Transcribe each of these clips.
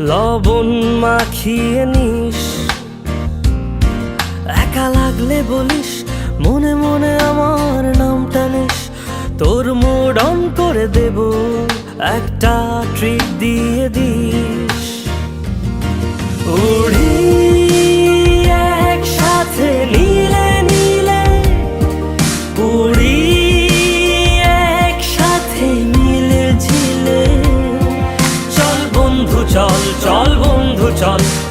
লবণ মাখিয়ে নিস। একা লাগলে বলিস, মনে মনে আমার নামটা নিস। তোর মোড অন করে দেব একটা ট্রিপ দিয়ে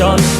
বন্ধু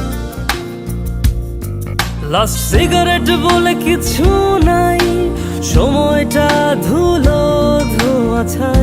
লাস্ট সিগারেট বলে কিছু নাই। সময়টা ধুলো ধোয়া ছাই